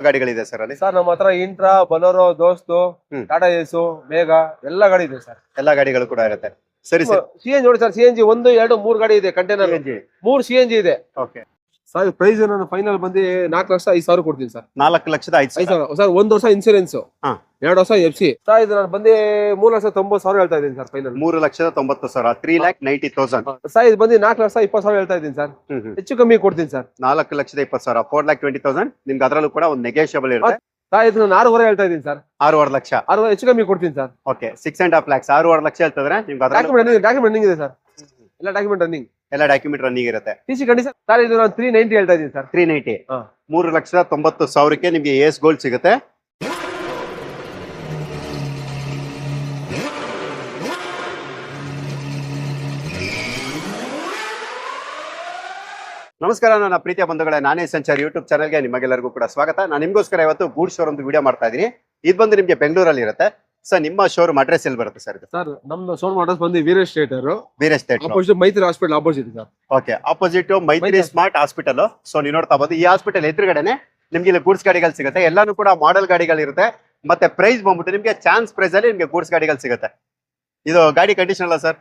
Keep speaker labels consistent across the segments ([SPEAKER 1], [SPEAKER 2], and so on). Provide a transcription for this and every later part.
[SPEAKER 1] ಗಾಡಿಗಳಿದೆ sir ಅಲ್ಲಿ?
[SPEAKER 2] Sir ನಮ್ಮ ಹತ್ರ ಇಂಟ್ರಾ ಬಲೋರೋ ದೋಸ್ತು
[SPEAKER 1] ಹ್ಮ್.
[SPEAKER 2] ಟಾಟಾ ಏಸು ಮೇಘ ಎಲ್ಲ ಗಾಡಿ ಇದೆ ಸರ್.
[SPEAKER 1] ಎಲ್ಲಾ ಗಾಡಿಗಳು ಕೂಡ ಇರುತ್ತೆ. ಸರಿ ಸರ್.
[SPEAKER 2] ಸಿ ಎನ್ ಜಿ ನೋಡಿ ಸರ್ ಸಿ ಎನ್ ಜಿ ಒಂದು ಎರಡು ಮೂರು ಗಾಡಿ ಇದೆ ಕಂಟೈನರ್ ಮೂರು ಸಿ ಎನ್ ಜಿ ಇದೆ.
[SPEAKER 1] ಓಕೆ
[SPEAKER 2] ಸರ್ ಪ್ರೈಸ್ ನಾನು ಫೈನಲ್ ಬಂದು ನಾಲ್ಕು ಲಕ್ಷ ಐದು ಸಾವಿರ ಕೊಡ್ತೀನಿ ಸರ್.
[SPEAKER 1] ನಾಲ್ಕು ಲಕ್ಷದ ಐದು
[SPEAKER 2] ಐದು
[SPEAKER 1] ಸಾವಿರ.
[SPEAKER 2] ಸರ್ ಒಂದು ವರ್ಷ ಇನ್ಸೂರೆನ್ಸ್. ಎರಡು ವರ್ಷ ಎಫ್ ಸಿ ಸರ್ ಇದು ನಾನು ಬಂದು ಮೂರು ಲಕ್ಷ ತೊಂಬತ್ತು ಸಾವಿರ ಹೇಳ್ತಾ ಇದ್ದೀನಿ ಸರ್ ಫೈನಲ್
[SPEAKER 1] ಮೂರು ಲಕ್ಷದ ತೊಂಬತ್ತು ಸಾವಿರ three lakh ninety thousand
[SPEAKER 2] sir ಇದು ಬಂದು ನಾಲ್ಕು ಲಕ್ಷ ಇಪ್ಪತ್ತು ಸಾವಿರ ಹೇಳ್ತಾ ಇದ್ದೀನಿ ಸರ್. ಹೆಚ್ಚು ಕಮ್ಮಿ ಕೊಡ್ತೀನಿ ಸರ್.
[SPEAKER 1] ನಾಲ್ಕು ಲಕ್ಷದ ಇಪ್ಪತ್ತು ಸಾವಿರ ಫೋರ್ ಲ್ಯಾಕ್ ಟ್ವೆಂಟಿ ತೌಸಂಡ್ ನಿಮ್ಗೆ ಅದರಲ್ಲೂ ಕೂಡ ಒಂದು ನೆಗೋಷಿಯಬಲ್ ಇರುತ್ತೆ.
[SPEAKER 2] ಸರ್ ಇದು ನಾನು ಆರೂವರೆ ಹೇಳ್ತಾ ಇದ್ದೀನಿ ಸರ್.
[SPEAKER 1] ಆರೂವರೆ ಲಕ್ಷ.
[SPEAKER 2] ಆರು ಹೆಚ್ಚು ಕಮ್ಮಿ ಕೊಡ್ತೀನಿ sir.
[SPEAKER 1] Okay six and half lakhs ಆರೂವರೆ ಲಕ್ಷ ಹೇಳ್ತಿದ್ರೆ ನಿಮ್ಗೆ
[SPEAKER 2] ಡಾಕ್ಯುಮೆಂಟ್ ಡಾಕ್ಯುಮೆಂಟ್ ರನ್ನಿಂಗ್ ಇದೆ ಸರ್. ಎಲ್ಲ ಡಾಕ್ಯುಮೆಂಟ್ ರನ್ನಿಂಗ್
[SPEAKER 1] ಎಲ್ಲ ಡಾಕ್ಯುಮೆಂಟ್ ರನ್ನಿಂಗ್ ಇರುತ್ತೆ.
[SPEAKER 2] ಟಿ ಸಿ ಕಂಡೀಷನ್ ಸರ್ ಇದು ನಾನು ತ್ರೀ ನೈಂಟಿ ಹೇಳ್ತಾ ಇದ್ದೀನಿ ಸರ್
[SPEAKER 1] ತ್ರೀ ನೈಂಟಿ
[SPEAKER 2] ಹಾ.
[SPEAKER 1] ಮೂರು ಲಕ್ಷ ತೊಂಬತ್ತು ಸಾವಿರಕ್ಕೆ ನಿಮ್ಗೆ ಎಸ್ ಗೋಲ್ಡ್ ಸಿಗುತ್ತೆ. ನಮಸ್ಕಾರ ನನ್ನ ಪ್ರೀತಿಯ ಬಂಧುಗಳೇ. ನಾನೇ ಸಂಚಾರಿ ಯೂಟ್ಯೂಬ್ ಚಾನಲ್ಗೆ ನಿಮಗೆಲ್ಲರಿಗೂ ಕೂಡ ಸ್ವಾಗತ. ನಾನು ನಿಮಗೋಸ್ಕರ ಇವತ್ತು ಗೂಡ್ ಶೋರ್ ಒಂದು ವಿಡಿಯೋ ಮಾಡ್ತಾ ಇದ್ದೀನಿ. ಇದು ಬಂದು ನಿಮಗೆ ಬೆಂಗಳೂರಲ್ಲಿ ಇರುತ್ತೆ ಸರ್ ನಿಮ್ಮ ಶೋರೂಮ್ ಅಡ್ರೆಸ್ ಎಲ್ಲಿ ಬರುತ್ತೆ ಸರ್ ಇದು?
[SPEAKER 2] ಸರ್ ನಮ್ದು ಸೋನ್ ಅಡ್ರೆಸ್ ಬಂದು Veeresh theatre
[SPEAKER 1] Veeresh theatre
[SPEAKER 2] opposite Maitri hospital opposite sir.
[SPEAKER 1] Okay opposite Maitri smart hospital so ನೀವು ನೋಡ್ತಾ ಬಂದು ಈ ಹಾಸ್ಪಿಟಲ್ ಎದುರುಗಡೆನೆ ನಿಮ್ಗೆ ಇಲ್ಲಿ ಗೂಡ್ಸ್ ಗಾಡಿಗಳು ಸಿಗುತ್ತೆ. ಎಲ್ಲಾನು ಕೂಡ ಮಾಡೆಲ್ ಗಾಡಿಗಳು ಇರುತ್ತೆ. ಮತ್ತೆ ಪ್ರೈಸ್ ಬಂದ್ಬಿಟ್ಟು ನಿಮಗೆ ಚಾನ್ಸ್ ಪ್ರೈಸ್ ಅಲ್ಲಿ ನಿಮ್ಗೆ ಗೂಡ್ಸ್ ಗಾಡಿಗಳು ಸಿಗುತ್ತೆ. ಇದು ಗಾಡಿ ಕಂಡೀಷನ್ ಅಲ್ಲ ಸರ್?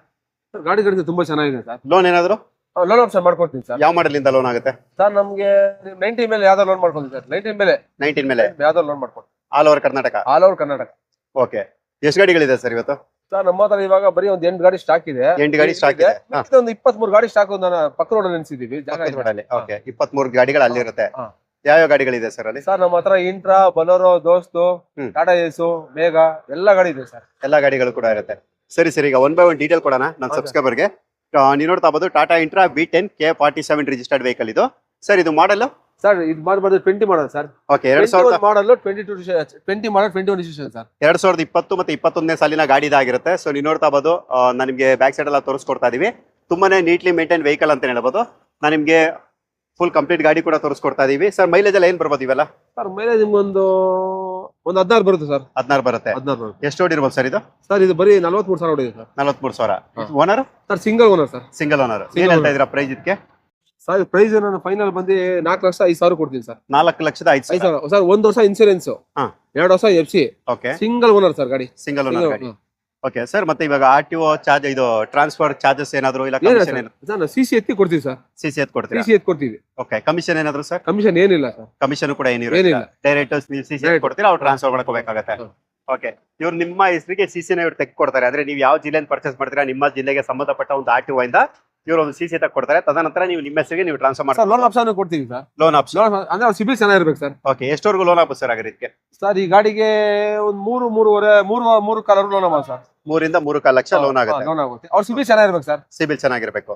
[SPEAKER 2] ಗಾಡಿ ಗಾಡಿ ತುಂಬಾ ಚೆನ್ನಾಗಿದೆ ಸರ್.
[SPEAKER 1] ಲೋನ್ ಏನಾದ್ರು?
[SPEAKER 2] ಲೋನ್ ಆಪ್ಷನ್ ಮಾಡ್ಕೊಡ್ತೀನಿ ಸರ್.
[SPEAKER 1] ಯಾವ ಮಾಡಲ್ ಇಂದ ಲೋನ್ ಆಗುತ್ತೆ?
[SPEAKER 2] ಸರ್ ನಮ್ಗೆ ನೈಂಟಿ ಮೇಲೆ ಯಾವ್ದೋ ಲೋನ್ ಮಾಡ್ಕೊಡ್ತೀನಿ ಸರ್. ನೈಂಟಿ ಮೇಲೆ
[SPEAKER 1] ನೈನ್ಟೀನ್ ಮೇಲೆ
[SPEAKER 2] ಯಾವ್ದೋ ಲೋನ್ ಮಾಡ್ಕೊಡ್ತೀನಿ.
[SPEAKER 1] All over Karnataka
[SPEAKER 2] all over Karnataka
[SPEAKER 1] okay ಎಷ್ಟು ಗಾಡಿಗಳಿದೆ ಸರ್ ಇವತ್ತು?
[SPEAKER 2] ಸರ್ ನಮ್ಮ ಹತ್ರ ಇವಾಗ ಬರೀ ಒಂದ್ ಎಂಟು ಗಾಡಿ ಸ್ಟಾಕ್ ಇದೆ.
[SPEAKER 1] ಎಂಟು ಗಾಡಿ ಸ್ಟಾಕ್ ಇದೆ.
[SPEAKER 2] ಒಂದು ಇಪ್ಪತ್ತ್ ಮೂರು ಗಾಡಿ ಸ್ಟಾಕ್ ನಾನು ಪಕ್ಕ ರೋಡ್ ನೆನ್ಸಿದೀವಿ ಇಪ್ಪತ್ ಮೂರು
[SPEAKER 1] ಓಕೆ ಇಪ್ಪತ್ಮೂರು ಗಾಡಿಗಳು ಅಲ್ಲಿರುತ್ತೆ
[SPEAKER 2] ಯಾವ
[SPEAKER 1] ಯಾವ ಗಾಡಿಗಳಿದೆ ಸರ್ ಅಲ್ಲಿ?
[SPEAKER 2] ಸರ್ ನಮ್ಮ ಹತ್ರ ಇಂಟ್ರಾ ಬಲೋರೋ ದೋಸ್ತು ಟಾಟಾ ಏಸು ಮೇಘ ಎಲ್ಲ ಗಾಡಿ ಇದೆ ಸರ್.
[SPEAKER 1] ಎಲ್ಲಾ ಗಾಡಿಗಳು ಕೂಡ ಇರುತ್ತೆ. ಸರಿ ಸರಿ ಈಗ ಒನ್ ಬೈ ಒನ್ ಡೀಟೇಲ್ ಕೊಡೋಣ ನನ್ನ
[SPEAKER 2] ಸಬ್ಸ್ಕ್ರೈಬರ್
[SPEAKER 1] ಸಬ್ಸ್ಕ್ರೈಬರ್ಗೆ ನೀವು ನೋಡ್ತಾ ಬೋದು Tata Intra B ten K forty seven registered vehicle ಇದು. ಸರ್ ಇದು ಮಾಡಲ್
[SPEAKER 2] ಸರ್ ಇದು ಮಾಡ್ಬಾರ್ದು ಟ್ವೆಂಟಿ ಮಾಡಲ್ ಸರ್
[SPEAKER 1] ಓಕೆ ಎರಡ್ ಸಾವಿರದ
[SPEAKER 2] model twenty two twenty model twenty one sir
[SPEAKER 1] ಎರಡ್ ಸಾವಿರದ ಇಪ್ಪತ್ತು ಮತ್ತೆ ಇಪ್ಪತ್ತೊಂದನೇ ಸಾಲಿನ ಗಾಡಿ ಇದಾಗಿರುತ್ತೆ. ಸೊ ನೀವು ನೋಡ್ತಾ ಬೋದು ನಾನು ನಿಮಗೆ ಬ್ಯಾಕ್ ಸೈಡ್ ಎಲ್ಲ ತೋರಿಸ್ಕೊಡ್ತಾ ಇದೀವಿ. ತುಂಬಾನೇ ನೀಟ್ಲಿ ಮೇಂಟೈನ್ ವೆಹಿಕಲ್ ಅಂತ ಹೇಳ್ಬೋದು. ನಾನು ನಿಮಗೆ ಫುಲ್ ಕಂಪ್ಲೀಟ್ ಗಾಡಿ ಕೂಡ ತೋರಿಸ್ಕೊಡ್ತಾ ಇದೀವಿ. ಸರ್ ಮೈಲೇಜ್ ಎಲ್ಲ ಏನ್ ಬರ್ಬೋದು ಇವೆಲ್ಲ?
[SPEAKER 2] ಸರ್ ಮೈಲೇಜ್ ನಿಮ್ಗೊಂದು ಒಂದು ಹದಿನಾರು ಬರುತ್ತೆ ಸರ್
[SPEAKER 1] ಹದಿನಾರು ಬರುತ್ತೆ.
[SPEAKER 2] ಹದಿನಾರು
[SPEAKER 1] ಎಷ್ಟು ಓಡಿರ್ಬೋದು ಸರ್ ಇದು?
[SPEAKER 2] ಸರ್ ಇದು ಬರೀ ನಲ್ವತ್ಮೂರು ಸಾವಿರ ಓಡಿದೆ ಸರ್
[SPEAKER 1] ನಲವತ್ಮೂರು ಸಾವಿರ. Owner
[SPEAKER 2] sir single owner sir
[SPEAKER 1] single owner ಏನ್ ಹೇಳ್ತಾ ಪ್ರೈಸ್ ಇದಕ್ಕೆ
[SPEAKER 2] ಸರ್ ಪ್ರೈಸ್ ನಾನು ಫೈನಲ್ ಬಂದು ನಾಲ್ಕು ಲಕ್ಷ ಐದು ಸಾವಿರ ಕೊಡ್ತೀನಿ ಸರ್.
[SPEAKER 1] ನಾಲ್ಕು ಲಕ್ಷದ ಐದು
[SPEAKER 2] ಐದು
[SPEAKER 1] ಸಾವಿರ.
[SPEAKER 2] ಸಾವಿರ. ಸರ್ ಒಂದ್ ವರ್ಷ ಇನ್ಸೂರೆನ್ಸ್
[SPEAKER 1] ಹಾ.
[SPEAKER 2] ಎರಡು ವರ್ಷ F C
[SPEAKER 1] okay
[SPEAKER 2] single owner sir ಗಾಡಿ.
[SPEAKER 1] ಸಿಂಗಲ್ ಓನರ್ ಗಾಡಿ. ಓಕೆ ಸರ್ ಮತ್ತೆ ಇವಾಗ ಆರ್ ಟಿ ಒ ಚಾರ್ಜ್ ಇದು ಟ್ರಾನ್ಸ್ಫರ್ ಚಾರ್ಜಸ್ ಏನಾದ್ರು ಇಲ್ಲ ಕಮಿಷನ್
[SPEAKER 2] ಸರ್. ಸಿ ಸಿ ಎತ್ತಿ ಕೊಡ್ತೀವಿ ಸರ್.
[SPEAKER 1] ಸಿ ಸಿ ಎತ್
[SPEAKER 2] ಸಿ
[SPEAKER 1] ಕೊಡ್ತೀರಾ
[SPEAKER 2] ಸಿ ಎತ್ತಿ ಕೊಡ್ತೀವಿ.
[SPEAKER 1] ಓಕೆ ಕಮಿಷನ್ ಏನಾದ್ರು ಸರ್
[SPEAKER 2] ಕಮಿಷನ್ ಏನಿಲ್ಲ ಸರ್.
[SPEAKER 1] ಕಮಿಷನ್ ಕೂಡ ಏನಿಲ್ಲ.
[SPEAKER 2] ಏನಿಲ್ಲ
[SPEAKER 1] ಡೈರೆಕ್ಟ್ ಸಿ ಸಿ
[SPEAKER 2] Direct.
[SPEAKER 1] ಕೊಡ್ತೀರಾ ಅವ್ರು ಟ್ರಾನ್ಸ್ಫರ್ ಮಾಡ್ಕೋಬೇಕಾಗತ್ತೆ?
[SPEAKER 2] ಹ್ಮ್.
[SPEAKER 1] ಓಕೆ ಇವ್ರು ನಿಮ್ಮ ಹೆಸರಿಗೆ ಸಿ ಸಿನ ಇವ್ರು ತೆಗ್ದು ಕೊಡ್ತಾರೆ. ಅಂದ್ರೆ ನೀವು ಯಾವ ಜಿಲ್ಲೆಯಿಂದ ಪರ್ಚೇಸ್ ಮಾಡ್ತೀರಾ? ನಿಮ್ಮ ಜಿಲ್ಲೆಗೆ ಸಂಬಂಧಪಟ್ಟ ಒಂದು ಆರ್ ಟಿ ಇಂದ ಇವರು ಒಂದು ಸಿ ಸಿ ಕೊಡ್ತಾರೆ. ತದನಂತರ ನೀವು ನಿಮ್ಮ ಹೆಸರಿಗೆ ನೀವು ಟ್ರಾನ್ಸ್ಫರ್
[SPEAKER 2] ಸರ್
[SPEAKER 1] ಮಾಡ್ತಾರೆ
[SPEAKER 2] ಲೋನ್ ಆಪ್ಷನ್ ಕೊಡ್ತೀವಿ ಸರ್
[SPEAKER 1] ಲೋನ್ ಆಪ್ಷನ್
[SPEAKER 2] ಲೋನ್ ಅಂದ್ರೆ ಸಿಬಿಲ್ ಚೆನ್ನಾಗಿರ್ಬೇಕು ಸರ್
[SPEAKER 1] ಓಕೆ ಎಷ್ಟವರೆಗೂ ಲೋನ್ ಆಗ್ಬೋದು ಸರ್ ಆಗಿರೋದಕ್ಕೆ
[SPEAKER 2] ಸರ್ ಈ ಗಾಡಿಗೆ ಒಂದು ಮೂರು ಮೂರುವರೆ ಮೂರು ಮೂರು ಕಲರ್ ಲೋನ್ ಆಗ್ಬೋದು ಸರ್
[SPEAKER 1] ಮೂರಿಂದ ಮೂರು ಕಾಲು ಲಕ್ಷ ಲೋನ್ ಆಗುತ್ತೆ.
[SPEAKER 2] ಲೋನ್ ಆಗುತ್ತೆ. ಅವ್ರ ಸಿಬಿಲ್ ಚೆನ್ನಾಗಿರ್ಬೇಕು ಸರ್
[SPEAKER 1] ಸಿಬಿಲ್ ಚೆನ್ನಾಗಿರ್ಬೇಕು.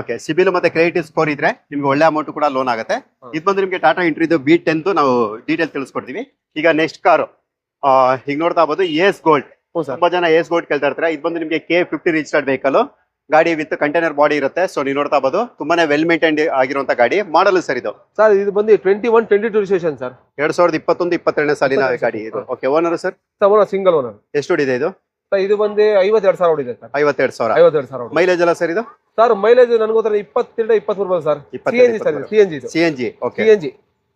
[SPEAKER 1] ಓಕೆ ಸಿಬಿಲ್ ಮತ್ತೆ ಕ್ರೆಡಿಟ್ ಸ್ಕೋರ್ ಇದ್ರೆ ನಿಮ್ಗೆ ಒಳ್ಳೆ ಅಮೌಂಟ್ ಕೂಡ ಲೋನ್ ಆಗುತ್ತೆ. ಇದು ಬಂದು ನಿಮ್ಗೆ ಟಾಟಾ ಇಂಟ್ರಿದು ಬಿ ಟೆಂತ್ ನಾವು ಡೀಟೇಲ್ ತಿಳಿಸ್ಕೊಡ್ತೀವಿ. ಈಗ ನೆಕ್ಸ್ಟ್ ಕಾರು ಈಗ ನೋಡ್ತಾ ಇರ್ಬೋದು ಎಸ್ ಗೋಲ್ಡ್ ತುಂಬಾ ಜನ ಎಸ್ ಗೋಲ್ಡ್ ಕೇಳ್ತಾ ಇರ್ತಾರೆ. ಇದು ಬಂದು ನಿಮಗೆ ಕೆ ಫಿಫ್ಟಿ ರಿಜಿಸ್ಟರ್ಡ್ ವೆಹಿಕಲ್ ಗಾಡಿ ವಿತ್ ಕಂಟೈನರ್ ಬಾಡಿ ಇರುತ್ತೆ. ಸೊ ನೀವು ನೋಡ್ತಾ ಬೋದು ತುಂಬಾನೇ ವೆಲ್ ಮೇಂಟೈನ್ ಆಗಿರುವಂತ ಗಾಡಿ. ಮಾಡಲ್ ಸರ್ ಇದು?
[SPEAKER 2] ಸರ್ ಇದು ಬಂದು twenty one twenty two registration sir.
[SPEAKER 1] ಎರಡ್ ಸಾವಿರದ ಇಪ್ಪತ್ತೊಂದು ಇಪ್ಪತ್ತೆರಡನೇ ಸಾಲಿನ ಗಾಡಿ ಇದು. Okay owner sir?
[SPEAKER 2] Sir owner single owner
[SPEAKER 1] ಎಷ್ಟು ಹೊಡಿದೆ ಇದು?
[SPEAKER 2] ಇದು ಬಂದು ಐವತ್ತೆರಡು ಸಾವಿರ ಹೊಡಿದೆ ಸರ್.
[SPEAKER 1] ಐವತ್ತೆರಡು ಸಾವಿರ.
[SPEAKER 2] ಐವತ್ತೆರಡು ಸಾವಿರ
[SPEAKER 1] ಮೈಲೇಜ್ ಎಲ್ಲ ಸರ್ ಇದು?
[SPEAKER 2] ಸರ್ ಮೈಲೇಜ್ ನನಗೋತ್ರ ಇಪ್ಪತ್ತೆರಡು ಇಪ್ಪತ್ಮೂರು ಬರುತ್ತೆ sir. C N G sir C N G
[SPEAKER 1] C N G okay
[SPEAKER 2] C N G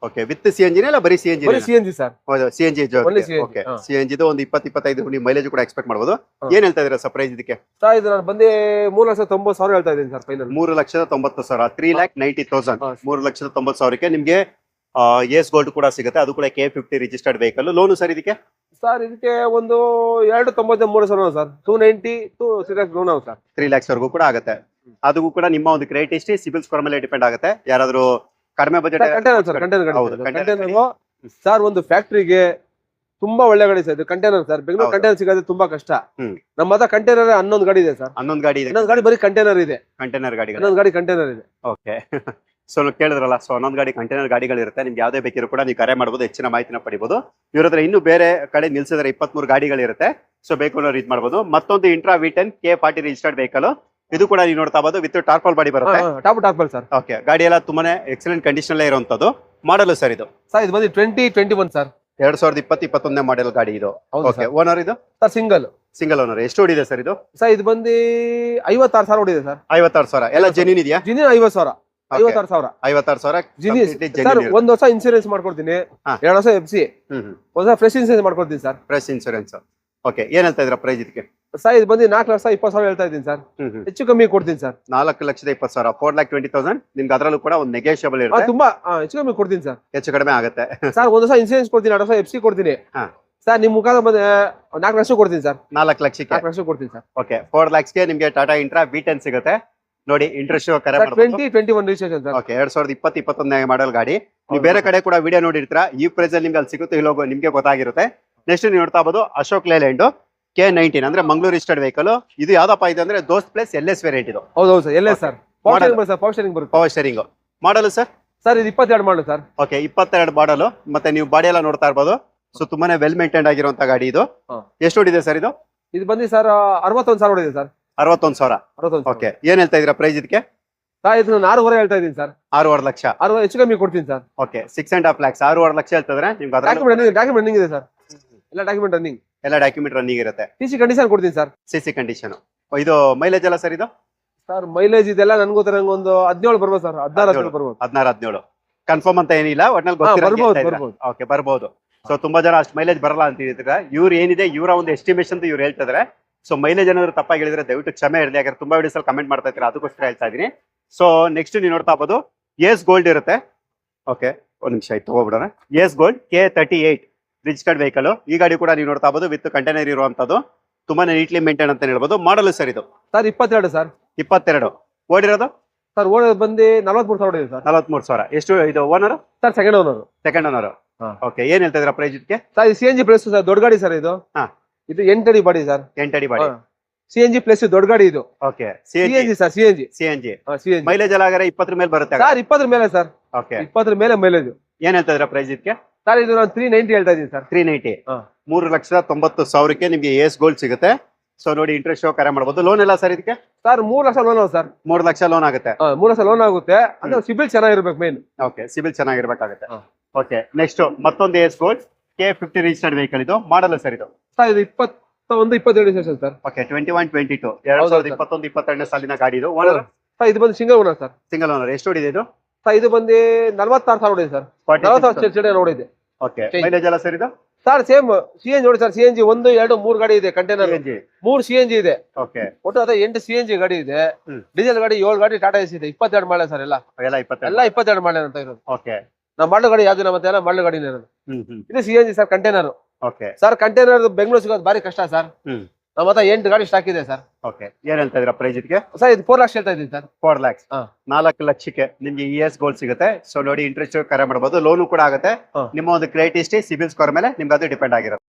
[SPEAKER 1] okay with C N ಇಲ್ಲ ಬರೀ C N G
[SPEAKER 2] C N G sir
[SPEAKER 1] ಹೌದು C N G okay. C N ಜಿದು ಒಂದು ಇಪ್ಪತ್ತು ಇಪ್ಪತ್ತೈದು ನೀವು mileage ಕೂಡ expect ಮಾಡ್ಬೋದು. ಏನ್ ಹೇಳ್ತಾ ಇದ್ದೀರಾ ಸರ್ಪ್ರೈಸ್ ಇದಕ್ಕೆ?
[SPEAKER 2] ಸರ್ ಇದು ನಾನು ಬಂದು ಮೂರು ಲಕ್ಷ ತೊಂಬತ್ತು ಸಾವಿರ ಹೇಳ್ತಾ ಇದ್ದೀನಿ ಸರ್ ಫೈನಲ್
[SPEAKER 1] ಮೂರು ಲಕ್ಷದ ತೊಂಬತ್ತು ಸಾವಿರ ತ್ರೀ ಲ್ಯಾಕ್ ನೈಂಟಿ ತೌಸಂಡ್ ಮೂರು ಲಕ್ಷದ ತೊಂಬತ್ತು ಸಾವಿರಕ್ಕೆ ನಿಮ್ಗೆ ಎಸ್ ಗೋಲ್ಡ್ ಕೂಡ ಸಿಗುತ್ತೆ. ಅದು ಕೂಡ K fifty registered vehicle loan sir ಇದಕ್ಕೆ?
[SPEAKER 2] ಸರ್ ಇದಕ್ಕೆ ಒಂದು ಎರಡು ತೊಂಬತ್ತ ಮೂರು ಸಾವಿರ sir two ninety two three lakhs loan sir
[SPEAKER 1] three lakhs ವರೆಗೂ ಕೂಡ ಆಗುತ್ತೆ. ಅದಕ್ಕೂ ಕೂಡ ನಿಮ್ಮ ಒಂದು ಕ್ರೆಡಿಟ್ ಹಿಸ್ಟ್ರಿ ಸಿಬಿಲ್ ಸ್ಕೋರ್ ಮೇಲೆ ಡಿಪೆಂಡ್ ಆಗುತ್ತೆ. ಯಾರಾದ್ರೂ ಕಡಿಮೆ ಬಜೆಟ್
[SPEAKER 2] ಕಂಟೈನರ್ ಸರ್ ಕಂಟೈನರ್
[SPEAKER 1] ಹೌದು,
[SPEAKER 2] ಗಾಡಿ ಕಂಟೈನರ್ ಸರ್ ಒಂದು ಫ್ಯಾಕ್ಟ್ರಿಗೆ ತುಂಬಾ ಒಳ್ಳೆ ಗಾಡಿ ಸರ್ ಇದು ಕಂಟೈನರ್ ಸರ್ ಬೆಂಗಳೂರು
[SPEAKER 1] ಹೌದು.
[SPEAKER 2] ಕಂಟೈನರ್ ಸಿಗೋದು ತುಂಬಾ ಕಷ್ಟ.
[SPEAKER 1] ಹ್ಮ್.
[SPEAKER 2] ನಮ್ಮ ಹತ್ರ ಕಂಟೈನರ್ ಹನ್ನೊಂದು ಗಾಡಿ ಇದೆ ಸರ್.
[SPEAKER 1] ಹನ್ನೊಂದು ಗಾಡಿ ಇದೆ.
[SPEAKER 2] ಹನ್ನೊಂದು ಗಾಡಿ ಬರೀ ಕಂಟೈನರ್ ಇದೆ.
[SPEAKER 1] ಕಂಟೈನರ್ ಗಾಡಿಗಳು
[SPEAKER 2] ಹನ್ನೊಂದು ಗಾಡಿ ಕಂಟೈನರ್ ಇದೆ.
[SPEAKER 1] ಓಕೆ ಸೊ ಕೇಳಿದ್ರಲ್ಲ ಸೊ ಹನ್ನೊಂದು ಗಾಡಿ ಕಂಟೈನರ್ ಗಾಡಿಗಳಿರುತ್ತೆ ನಿಮ್ಗೆ ಯಾವುದೇ ಬೇಕಿದ್ರು ಕೂಡ ನೀವು ಕರೆ ಮಾಡ್ಬೋದು ಹೆಚ್ಚಿನ ಮಾಹಿತಿನ ಪಡಿಬೋದು. ಇವ್ರ ಹತ್ರ ಇನ್ನೂ ಬೇರೆ ಕಡೆ ನಿಲ್ಸಿದ್ರೆ ಇಪ್ಪತ್ಮೂರು ಗಾಡಿಗಳಿರುತ್ತೆ. ಸೊ ಬೇಕು ಅನ್ನೋರು ಇದು ಮಾಡ್ಬೋದು. ಮತ್ತೊಂದು intra V ten K forty registered vehicle ಇದು ಕೂಡ ನೀವು ನೋಡ್ತಾ ಬೋದು ವಿತ್ ಟಾರ್ಪಲ್ ಬಾಡಿ ಬರುತ್ತೆ.
[SPEAKER 2] ಟಾಪ್ ಟಾರ್ಪಲ್ ಸರ್
[SPEAKER 1] ಓಕೆ ಗಾಡಿ ಎಲ್ಲ ತುಂಬಾನೇ ಎಕ್ಸಲೆಂಟ್ ಕಂಡೀಷನ್ ಅಲ್ಲೇ ಇರುವಂತದ್ದು. ಮಾಡಲು ಸರ್ ಇದು.
[SPEAKER 2] ಸರ್ ಇದು ಬಂದು ಟ್ವೆಂಟಿ ಟ್ವೆಂಟಿ ಒನ್ ಸರ್
[SPEAKER 1] ಎರಡ್ ಸಾವಿರದ ಇಪ್ಪತ್ತು ಇಪ್ಪತ್ತೊಂದನೇ ಮಾಡೆಲ್ ಗಾಡಿ ಇದು. ಓಕೆ ಓನರ್ ಇದು?
[SPEAKER 2] ಸರ್ ಸಿಂಗಲ್
[SPEAKER 1] ಸಿಂಗಲ್ ಓನರ್ ಎಷ್ಟು ಓಡಿದೆ ಸರ್ ಇದು?
[SPEAKER 2] ಸರ್ ಇದು ಬಂದು ಐವತ್ತಾರು ಸಾವಿರ ಹೊಡಿದೆ ಸರ್
[SPEAKER 1] ಐವತ್ತಾರು ಸಾವಿರ. ಎಲ್ಲ ಜೆನ್ಯೂನ್ ಇದೆಯಾ?
[SPEAKER 2] ಜಿನಿಯನ್ ಐವತ್ತು ಸಾವಿರ. ಐವತ್ತಾರು ಸಾವಿರ.
[SPEAKER 1] ಐವತ್ತಾರು ಸಾವಿರ
[SPEAKER 2] ಸರ್ ಒಂದ್ ವರ್ಷ ಇನ್ಸೂರೆನ್ಸ್ ಮಾಡ್ಕೊಡ್ತೀನಿ. ಎರಡು ವರ್ಷ ಎಫ್ ಸಿ ಒಂದ್ ಫ್ರೆಶ್ ಇನ್ಸೂರೆನ್ಸ್ ಮಾಡ್ಕೊಡ್ತೀನಿ ಸರ್
[SPEAKER 1] ಫ್ರೆಶ್ ಇನ್ಸೂರೆನ್ಸ್ ಓಕೆ ಏನ್ ಹೇಳ್ತಾ ಇದ್ರ ಪ್ರೈಸ್ ಇದಕ್ಕೆ?
[SPEAKER 2] ಸರ್ ಇದು ಬಂದು ನಾಲ್ಕು ಲಕ್ಷ ಇಪ್ಪತ್ತು ಸಾವಿರ ಹೇಳ್ತಾ ಇದ್ದೀನಿ ಸರ್. ಹೆಚ್ಚು ಕಮ್ಮಿ ಕೊಡ್ತೀನಿ ಸರ್.
[SPEAKER 1] ನಾಲ್ಕು ಲಕ್ಷದ ಇಪ್ಪತ್ತು ಸಾವಿರ ಫೋರ್ ಲ್ಯಾಕ್ ಟ್ವೆಂಟಿ ತೌಸಂಡ್ ನಿಮ್ಗೆ ಅದರಲ್ಲೂ ಕೂಡ ಒಂದು ನೆಗೆಷಿಯಬಲ್ ಇರುತ್ತೆ.
[SPEAKER 2] ತುಂಬಾ ಆ, ಹೆಚ್ಚು ಕಮ್ಮಿ ಕೊಡ್ತೀನಿ ಸರ್.
[SPEAKER 1] ಹೆಚ್ಚು ಕಡಿಮೆ ಆಗುತ್ತೆ.
[SPEAKER 2] ಸರ್ ಒಂದು ಸಹ ಇನ್ಸೂರೆನ್ಸ್ ಕೊಡ್ತೀನಿ ಎರಡು ಸಹ ಎಫ್ ಸಿ ಕೊಡ್ತೀನಿ.
[SPEAKER 1] ಹಾ.
[SPEAKER 2] ಸರ್ ನಿಮ್ ಮುಖಾಂತರ ಬಂದು ನಾಲ್ಕು ಲಕ್ಷ ಕೊಡ್ತೀನಿ ಸರ್.
[SPEAKER 1] ನಾಲ್ಕು ಲಕ್ಷಕ್ಕೆ?
[SPEAKER 2] ನಾಲ್ಕು ಲಕ್ಷ ಕೊಡ್ತೀನಿ ಸರ್.
[SPEAKER 1] ಓಕೆ ಫೋರ್ ಲ್ಯಾಕ್ಸ್ಗೆ ನಿಮಗೆ ಟಾಟಾ ಇಂಟ್ರಾ ಬಿ ಟೆನ್ ಸಿಗುತ್ತೆ. ನೋಡಿ ಇಂಟ್ರೆಸ್ಟ್ ಕರೆ
[SPEAKER 2] sir twenty twenty one registration sir.
[SPEAKER 1] Okay ಎರಡ್ ಸಾವಿರದ ಇಪ್ಪತ್ತು ಇಪ್ಪತ್ತೊಂದನೇ ಮಾಡಲ್ ಗಾಡಿ. ನೀವು ಬೇರೆ ಕಡೆ ಕೂಡ ವಿಡಿಯೋ ನೋಡಿರ್ತೀರಾ. ಈ ಪ್ರೈಸ್ ಅಲ್ಲಿ ನಿಮ್ಗೆ ಅಲ್ಲಿ ಸಿಗುತ್ತೆ ಇಲ್ಲೋಗೋ ನಿಮ್ಗೆ ಗೊತ್ತಾಗಿರುತ್ತೆ. ನೆಕ್ಸ್ಟ್ ನೀವು ನೋಡ್ತಾ ಇರ್ಬೋದು ಅಶೋಕ್ ಲೇಲ್ಯಾಂಡ್ ಕೆ ನೈನ್ಟೀನ್ ಅಂದ್ರೆ ಮಂಗಳೂರು ರಿಜಿಸ್ಟರ್ಡ್ ವೆಹಿಕಲ್ ಇದು ಯಾವ್ದಪ್ಪ ಇದೆ ಅಂದ್ರೆ ದೋಸ್ತ್ ಪ್ಲಸ್ ಎಲ್ ಎಸ್ ವೇರಿಯಂಟ್ ಇದು.
[SPEAKER 2] ಹೌದು ಹೌದು ಸರ್ ಎಲ್ಲೇ ಸರ್ ಪವರ್. ಸ್ಟೇರಿಂಗ್ ಬರುತ್ತೆ ಪವರ್ ಸ್ಟೇರಿಂಗ್ ಬರುತ್ತೆ.
[SPEAKER 1] Power steering model sir
[SPEAKER 2] sir ಇದು ಇಪ್ಪತ್ತೆರಡು ಮಾಡಲು ಸರ್
[SPEAKER 1] ಓಕೆ ಇಪ್ಪತ್ತೆರಡು ಮಾಡಲು ಮತ್ತೆ ನೀವು ಬಾಡಿ ಎಲ್ಲ ನೋಡ್ತಾ ಇರ್ಬೋದು. ಸೊ ತುಂಬಾನೇ ವೆಲ್ ಮೇಂಟೈನ್ ಆಗಿರುವಂತ ಗಾಡಿ ಇದು. ಎಷ್ಟು ಓಡಿದೆ ಸರ್ ಇದು?
[SPEAKER 2] ಇದು ಬಂದು ಸರ್ ಅರವತ್ತೊಂದು ಸಾವಿರ ಹೊಡಿದೆ ಸರ್
[SPEAKER 1] ಅರವತ್ತೊಂದು ಸಾವಿರ.
[SPEAKER 2] ಅರವತ್ತೊಂದು
[SPEAKER 1] ಓಕೆ ಏನ್ ಹೇಳ್ತಾ ಇದೀರಾ ಪ್ರೈಸ್ ಇದಕ್ಕೆ
[SPEAKER 2] ಸರ್ ಇದು ನಾನು ಆರೂವರೆ ಹೇಳ್ತಾ ಇದ್ದೀನಿ ಸರ್
[SPEAKER 1] ಆರೂವರೆ ಲಕ್ಷ.
[SPEAKER 2] ಆರು ಹೆಚ್ಚು ಕಮ್ಮಿ ಕೊಡ್ತೀನಿ sir
[SPEAKER 1] okay six and half lakhs ಆರೂವರೆ ಲಕ್ಷ ಹೇಳ್ತಿದ್ರೆ ನಿಮ್ಗೆ
[SPEAKER 2] ಡಾಕ್ಯುಮೆಂಟ್ ಡಾಕ್ಯುಮೆಂಟ್ ಇದೆ ಸರ್ ಎಲ್ಲ ಡಾಕ್ಯುಮೆಂಟ್ ರನ್ನಿಂಗ್
[SPEAKER 1] ಎಲ್ಲ ಡಾಕ್ಯುಮೆಂಟ್ ರನ್ನಿಂಗ್ ಇರುತ್ತೆ.
[SPEAKER 2] ಸಿಸಿ ಸಿ ಕಂಡೀಷನ್ ಕೊಡ್ತೀನಿ ಸರ್
[SPEAKER 1] ಸಿಸಿ ಸಿ ಕಂಡೀಷನ್ ಇದು ಮೈಲೇಜ್ ಎಲ್ಲ ಸರ್ ಇದು?
[SPEAKER 2] ಸರ್ ಮೈಲೇಜ್ ಇದೆಲ್ಲ ನನ್ಗೂ ತರ ಒಂದು ಹದಿನೇಳು ಬರ್ಬೋದು ಸರ್ ಹದಿನಾರು ಹದಿನೇಳು ಬರ್ಬೋದು.
[SPEAKER 1] ಹದಿನಾರು ಹದಿನೇಳು. ಕನ್ಫರ್ಮ್ ಅಂತ ಏನಿಲ್ಲ ಒಟ್ನಲ್ಲಿ ಗೊತ್ತಿರೋ
[SPEAKER 2] ಬರ್ಬೋದು.
[SPEAKER 1] ಓಕೆ ಬರ್ಬೋದು. ಸೊ ತುಂಬಾ ಜನ ಅಷ್ಟು ಮೈಲೇಜ್ ಬರಲ್ಲ ಅಂತ ಹೇಳಿದ್ರೆ ಇವ್ರು ಏನಿದೆ ಇವರ ಒಂದು ಎಸ್ಟಿಮೇಷನ್ ಇವ್ರು ಹೇಳ್ತಿದ್ರೆ. ಸೊ ಮೈಲೇಜ್ ಏನಾದ್ರು ತಪ್ಪಾಗಿ ಹೇಳಿದ್ರೆ ದಯವಿಟ್ಟು ಕ್ಷಮೆ ಇರಲಿ ಯಾಕಂದ್ರೆ ತುಂಬಾ ವಿಡಿಯೋಸ್ ಅಲ್ಲಿ ಕಮೆಂಟ್ ಮಾಡ್ತಾ ಇರ್ತಾರೆ ಅದಕ್ಕೋಸ್ಕರ ಹೇಳ್ತಾ ಇದೀನಿ. ಸೊ ನೆಕ್ಸ್ಟ್ ನೀವು ನೋಡ್ತಾ ಹೋಗೋದು ಎಸ್ ಗೋಲ್ಡ್ ಇರುತ್ತೆ. ಓಕೆ ಒಂದ್ ನಿಮಿಷ ಆಯ್ತು ತಗೋಬಿಡೋಣ. Ace Gold K thirty eight registered vehicle ಈ ಗಾಡಿ ಕೂಡ ನೀವು ನೋಡ್ತಾ ಬಹುದು ವಿತ್ ಕಂಟೈನರ್ ಇರುವಂತದ್ದು. ತುಂಬಾನೇ ನೀಟ್ಲಿ ಮೇಂಟೈನ್ ಅಂತ ಹೇಳ್ಬೋದು. ಮಾಡಲು ಸರ್ ಇದು.
[SPEAKER 2] ಸರ್ ಇಪ್ಪತ್ತೆರಡು ಸರ್
[SPEAKER 1] ಇಪ್ಪತ್ತೆರಡು. ಓಡಿರೋದು?
[SPEAKER 2] ಸರ್ ಓಡೋದು ಬಂದು ನಲವತ್ಮೂರು ಸಾವಿರ ಸರ್
[SPEAKER 1] ನಲವತ್ಮೂರು ಸಾವಿರ. ಎಷ್ಟು ಇದು owner
[SPEAKER 2] sir second owner
[SPEAKER 1] second owner. Okay ಏನ್ ಹೇಳ್ತಾ ಇದ್ರ ಪ್ರೈಸ್ ಇದಕ್ಕೆ
[SPEAKER 2] sir C N G plus sir ದೊಡ್ಡ ಗಾಡಿ ಸರ್ ಇದು.
[SPEAKER 1] ಹಾ.
[SPEAKER 2] ಇದು ಎಂಟಡಿ body sir
[SPEAKER 1] ಎಂಟಡಿ body
[SPEAKER 2] C N G plus ದೊಡ್ಡ ಗಾಡಿ ಇದು.
[SPEAKER 1] Okay
[SPEAKER 2] C N G sir C N G
[SPEAKER 1] C N G
[SPEAKER 2] C N
[SPEAKER 1] mileage ಎಲ್ಲ ಇಪ್ಪತ್ತರ ಮೇಲೆ ಬರುತ್ತೆ
[SPEAKER 2] ಸರ್ ಇಪ್ಪತ್ತರ ಮೇಲೆ ಸರ್
[SPEAKER 1] ಓಕೆ
[SPEAKER 2] ಇಪ್ಪತ್ತರ ಮೇಲೆ ಮೈಲೇಜ್
[SPEAKER 1] ಏನ್ ಹೇಳ್ತಾ ಇದ್ರ ಪ್ರೈಸ್ ಇದಕ್ಕೆ
[SPEAKER 2] ಸರ್ ಇದು ನಾನು ತ್ರೀ ನೈಂಟಿ ಹೇಳ್ತಾ ಇದ್ದೀನಿ ಸರ್.
[SPEAKER 1] Three ninety. ಮೂರು ಲಕ್ಷ ತೊಂಬತ್ತು ಸಾವಿರಕ್ಕೆ ನಿಮಗೆ ಎಸ್ ಗೋಲ್ಡ್ ಸಿಗುತ್ತೆ. ಸೊ ನೋಡಿ ಇಂಟ್ರೆಸ್ಟ್ ಕರೆ ಮಾಡಬಹುದು ಲೋನ್ ಎಲ್ಲ ಸರ್ ಇದಕ್ಕೆ?
[SPEAKER 2] ಸರ್ ಮೂರು ಲಕ್ಷ ಲೋನ್ ಸರ್.
[SPEAKER 1] ಮೂರು ಲಕ್ಷ ಲೋನ್ ಆಗುತ್ತೆ.
[SPEAKER 2] ಮೂರು ಲಕ್ಷ ಲೋನ್ ಆಗುತ್ತೆ. ಅಂದ್ರೆ ಸಿಬಿಲ್ ಚೆನ್ನಾಗಿರ್ಬೇಕು ಮೇನ್
[SPEAKER 1] ಓಕೆ ಸಿಬಿಲ್ ಚೆನ್ನಾಗಿರ್ಬೇಕಾಗುತ್ತೆ. ಓಕೆ ನೆಕ್ಸ್ಟ್ ಮತ್ತೊಂದು Ace Gold K fifty registered vehicle ಇದು. ಮಾಡಲ್ಲ ಸರ್ ಇದು?
[SPEAKER 2] ಸರ್ ಇದು ಇಪ್ಪತ್ತ ಒಂದು ಇಪ್ಪತ್ತೆರಡು session sir.
[SPEAKER 1] Okay twenty one twenty two ಎರಡ್ ಸಾವಿರದ. ಇಪ್ಪತ್ತೊಂದು ಇಪ್ಪತ್ತೆರಡನೇ ಸಾಲಿನ ಗಾಡಿ ಇದು. ಓನರ್
[SPEAKER 2] ಸರ್ ಇದು ಬಂದು single owner sir.
[SPEAKER 1] Single owner ಎಷ್ಟು ಹೊಡಿದೆ ಇದು?
[SPEAKER 2] ಸರ್ ಇದು ಬಂದು ನಲವತ್ತಾರು ಸಾವಿರ ಹೊಡಿದೆ ಸರ್. ನಲವತ್ತಾರು ನೋಡಿದೆ
[SPEAKER 1] ಓಕೆ. ಮೈಲೇಜ್ ಎಲ್ಲ ಸರ್ ಇದು
[SPEAKER 2] sir same C N G ನೋಡಿ ಸರ್ ಸಿ ಎನ್ ಜಿ ಒಂದು ಎರಡು ಮೂರು ಗಾಡಿ ಇದೆ ಕಂಟೈನರ್ ಮೂರು ಸಿ ಎನ್ ಜಿ ಇದೆ.
[SPEAKER 1] ಓಕೆ
[SPEAKER 2] ಒಟ್ಟು ಅದೇ ಎಂಟು ಸಿ ಎನ್ ಜಿ ಗಾಡಿ ಇದೆ. ಡೀಸೆಲ್ ಗಾಡಿ ಏಳು ಗಾಡಿ ಟಾಟಾ ಎಸ್ ಇದೆ. ಇಪ್ಪತ್ತೆರಡು ಮಳೆ ಸರ್ ಎಲ್ಲ?
[SPEAKER 1] ಎಲ್ಲ ಇಪ್ಪತ್ತೆರಡು.
[SPEAKER 2] ಎಲ್ಲ ಇಪ್ಪತ್ತೆರಡು ಮಾಡಲ ಅಂತ ಇರೋದು.
[SPEAKER 1] ಓಕೆ
[SPEAKER 2] ನಮ್ಮ ಮಳ್ಳು ಗಾಡಿ ಯಾವ್ದು ಮತ್ತೆ ಎಲ್ಲ ಮಳ್ಳು ಗಾಡಿ ಇರೋದು.
[SPEAKER 1] ಹ್ಮ್ ಹ್ಮ್.
[SPEAKER 2] ಇದು C N G sir container
[SPEAKER 1] okay
[SPEAKER 2] sir container Bengaluru ಸಿಗೋದು ಭಾರಿ ಕಷ್ಟ ಸರ್ ನಮ್ಮ ಹತ್ರ ಎಂಟು ಗಾಡಿ ಸ್ಟಾಕ್ ಇದೆ ಸರ್.
[SPEAKER 1] ಓಕೆ ಏನ್ ಹೇಳ್ತಾ ಇದೀರಾ ಪ್ರೈಸ್ ಇದಕ್ಕೆ
[SPEAKER 2] ಸರ್ ಇದು ಫೋರ್ ಲ್ಯಾಕ್ಸ್ ಹೇಳ್ತಾ ಇದ್ದೀನಿ ಸರ್.
[SPEAKER 1] Four lakhs. ನಾಲ್ಕು ಲಕ್ಷಕ್ಕೆ ನಿಮ್ಗೆ ಇ ಎಸ್ ಗೋಲ್ಡ್ ಸಿಗುತ್ತೆ. ಸೊ ನೋಡಿ ಇಂಟ್ರೆಸ್ಟ್ ಕರೆ ಮಾಡಬಹುದು ಲೋನು ಕೂಡ ಆಗುತ್ತೆ. ನಿಮ್ಮ ಒಂದು ಕ್ರೆಡಿಟ್ ಹಿಸ್ಟ್ರಿ ಸಿಬಿಲ್ ಸ್ಕೋರ್ ಮೇಲೆ ನಿಮ್ಗೆ ಅದು ಡಿಪೆಂಡ್ ಆಗಿರುತ್ತೆ.